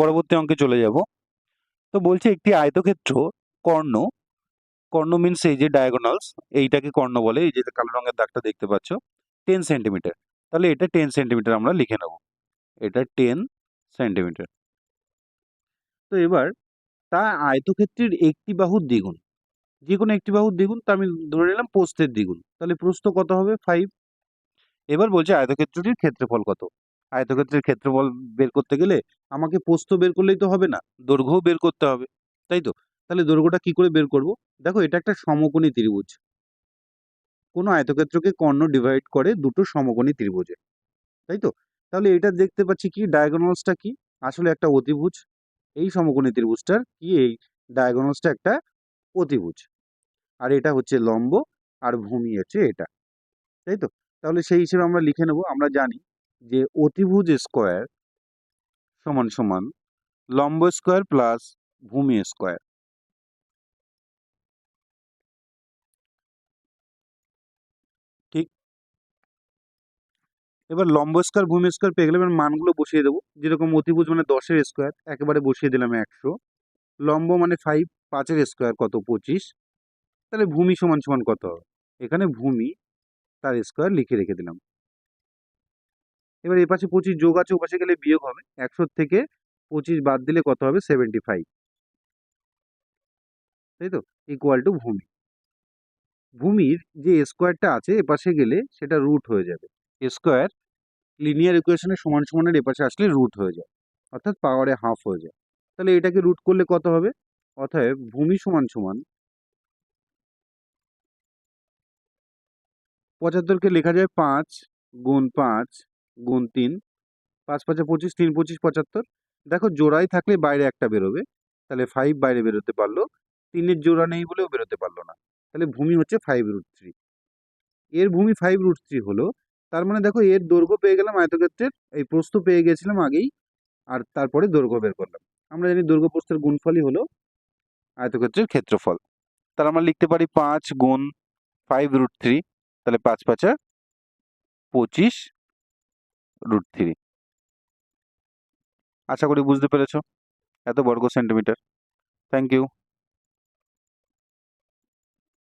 পরবর্তী অঙ্কে চলে যাব। তো বলছে একটি আয়তক্ষেত্র কর্ণ কর্ণ মিনস এই যে ডায়াগোনালস এইটাকে কর্ণ বলে, এই যে কালো রঙের দাগটা দেখতে পাচ্ছ টেন সেন্টিমিটার তাহলে এটা টেন সেন্টিমিটার আমরা লিখে নেব। এটা টেন সেন্টিমিটার তো এবার তা আয়তক্ষেত্রের একটি বাহুর দ্বিগুণ, যে কোনো একটি বাহুর দ্বিগুণ, তা আমি ধরে নিলাম প্রস্থের দ্বিগুণ। তাহলে প্রস্থ কত হবে? ফাইভ এবার বলছে আয়তক্ষেত্রটির ক্ষেত্রফল কত? আয়তক্ষেত্রের ক্ষেত্রফল বের করতে গেলে আমাকে প্রস্থ বের করলেই তো হবে না, দৈর্ঘ্যও বের করতে হবে, তাই তো? তাহলে দৈর্ঘ্যটা কি করে বের করব? দেখো এটা একটা সমকোণী ত্রিভুজ। কোনো আয়তক্ষেত্রকে কর্ণ ডিভাইড করে দুটো সমকোণী ত্রিভুজে, তাই তো? তাহলে এটা দেখতে পাচ্ছি কি? ডায়াগোনালসটা কি? আসলে একটা অতিভুজ, এই সমকোণী ত্রিভুজটার কি এই ডায়াগোনালসটা একটা অতিভুজ। আর এটা হচ্ছে লম্ব, আর ভূমি হচ্ছে এটা, তাই তো? তাহলে সেই হিসেবে আমরা লিখে নেব, আমরা জানি যে অতিভুজ স্কোয়ার সমান সমান লম্ব স্কোয়ার প্লাস ভূমি স্কোয়ার। ঠিক। এবার লম্ব স্কোয়ার, ভূমি স্কোয়ার পেয়ে গেলে এবার মানগুলো বসিয়ে দেবো। যেরকম অতিভুজ মানে দশের স্কোয়ার, একেবারে বসিয়ে দিলাম একশো। লম্ব মানে ফাইভ পাঁচের স্কোয়ার কত? পঁচিশ। তাহলে ভূমি সমান সমান কত এখানে ভূমি তার স্কোয়ার লিখে রেখে দিলাম। এবার এ পাশে পঁচিশ যোগ আছে, ও পাশে গেলে বিয়োগ হবে। একশোর থেকে পঁচিশ বাদ দিলে কত হবে? সেভেন্টি ফাইভ তাই তো? ইকুয়াল টু ভূমি। ভূমির যে স্কোয়ারটা আছে এপাশে গেলে সেটা রুট হয়ে যাবে। স্কোয়ার লিনিয়ার ইকুয়েশনের সমান সমানের এপাশে আসলে রুট হয়ে যায়। অর্থাৎ পাওয়ারে হাফ হয়ে যায়। তাহলে এটাকে রুট করলে কত হবে? অতএব ভূমি সমান সমান পঁচাত্তরকে লেখা যায় পাঁচ গুণ পাঁচ গুণ তিন, পাঁচ পাঁচে পঁচিশ, তিন পঁচিশ পঁচাত্তর। দেখো জোড়াই থাকলে বাইরে একটা বেরোবে, তাহলে ফাইভ বাইরে বেরোতে পারল, তিনের জোড়া নেই বলেও বেরোতে পারল না। তাহলে ভূমি হচ্ছে ফাইভ রুট থ্রি এর ভূমি ফাইভ রুট থ্রি হলো, তার মানে দেখো এর দৈর্ঘ্য পেয়ে গেলাম আয়তক্ষেত্রের, এই প্রস্থ পেয়ে গেছিলাম আগেই, আর তারপরে দৈর্ঘ্য বের করলাম। আমরা জানি দৈর্ঘ্য প্রস্থের গুণফলই হলো আয়তক্ষেত্রের ক্ষেত্রফল। তাহলে আমরা লিখতে পারি পাঁচ গুণ ফাইভ রুট থ্রি তাহলে পাঁচ পাঁচা পঁচিশ রুট থ্রি আশা করি বুঝতে পেরেছ। এত বর্গ সেন্টিমিটার থ্যাংক ইউ